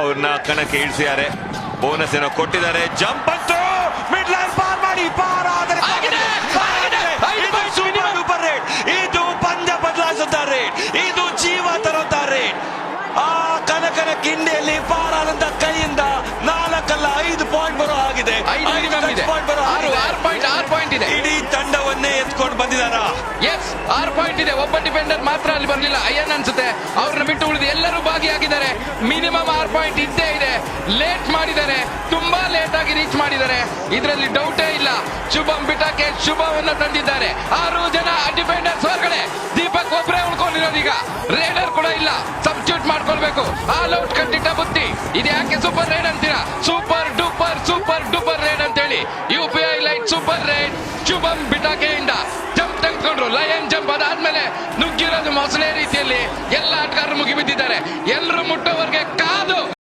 ಅವ್ರನ್ನ ಕಣಕ್ಕೆ ಇಳಿಸಿದ್ದಾರೆ ಬೋನಸ್ ಏನೋ ಕೊಟ್ಟಿದ್ದಾರೆ. ಜಂಪ್ ಅಂತೂ ಮಿಡ್ ಲೈನ್ ಪಾರ್ ಮಾಡಿ ಪಾರ್ ಆದರೆ ಸೂಪರ್ ರೇಟ್ ಇದು ಪಂದ್ಯ ಬದಲಾಯಿಸುತ್ತಾ ರೇಟ್ ಇದು ಜೀವ ತರುತ್ತಾ ರೇಟ್ ಆ ಕನಕನ ಕಿಂಡಿಯಲ್ಲಿ ಪಾರಾದಂತ ಕೈಯಿಂದ ನಾಲ್ಕಲ್ಲ ಐದು ಪಾಯಿಂಟ್ ಬರೋ ಆಗಿದೆ ಬರೋ ಪಾಯಿಂಟ್ ಇದೆ. ಇಡೀ ತಂಡವನ್ನೇ ಎತ್ಕೊಂಡು ಬಂದಿದಾರ? ಎಸ್ ಆರು ಪಾಯಿಂಟ್ ಇದೆ. ಒಬ್ಬ ಡಿಫೆಂಡರ್ ಮಾತ್ರ ಅಲ್ಲಿ ಬರಲಿಲ್ಲ. ಅಯ್ಯನ್ ಅನ್ಸುತ್ತೆ. ಅವ್ರನ್ನ ಬಿಟ್ಟು ಉಳಿದು ಎಲ್ಲರೂ ಭಾಗಿಯಾಗಿದ್ದಾರೆ. ಪಾಯಿಂಟ್ ಇದ್ದೇ ಇದೆ. ಲೇಟ್ ಮಾಡಿದ್ದಾರೆ. ತುಂಬಾ ಲೇಟ್ ಆಗಿ ರೀಚ್ ಮಾಡಿದ್ದಾರೆ. ಇದರಲ್ಲಿ ಡೌಟೇ ಇಲ್ಲ. ಶುಭಂ ಬಿಟಾಕೆ ಶುಭವನ್ನ ತಂದಿದ್ದಾರೆ. ಆರು ಜನ ಡಿಫೆಂಡರ್ಸ್ ಹೊರಗಡೆ ದೀಪಕ್ ಒಬ್ಬರೇ ಉಳ್ಕೊಂಡಿರೋದೀಗ ರೇಡರ್ ಕೂಡ ಇಲ್ಲ. ಸಬ್ಸ್ಟ್ಯೂಟ್ ಮಾಡ್ಕೊಳ್ಬೇಕು. ಆಲ್ ಔಟ್ ಕಟ್ಟಿಟ್ಟ ಬುತ್ತಿ. ಇದು ಯಾಕೆ ಸೂಪರ್ ರೇಡ್ ಅಂತೀರಾ? Super duper super duper raid ಅಂತೇಳಿ. U P I light super raid Shubham ಬಿಟಾಕೆಯಿಂದ jump ತೆಗೆದುಕೊಂಡ್ರು. ಲಯನ್ ಜಂಪ್ ಅದಾದ್ಮೇಲೆ ನುಗ್ಗಿರೋದು ಮೊಸಳೆ ರೀತಿಯಲ್ಲಿ ಎಲ್ಲ ಆಟಗಾರರು ಮುಗಿಬಿದ್ದಿದ್ದಾರೆ. ಎಲ್ಲರೂ ಮುಟ್ಟೋವರೆಗೆ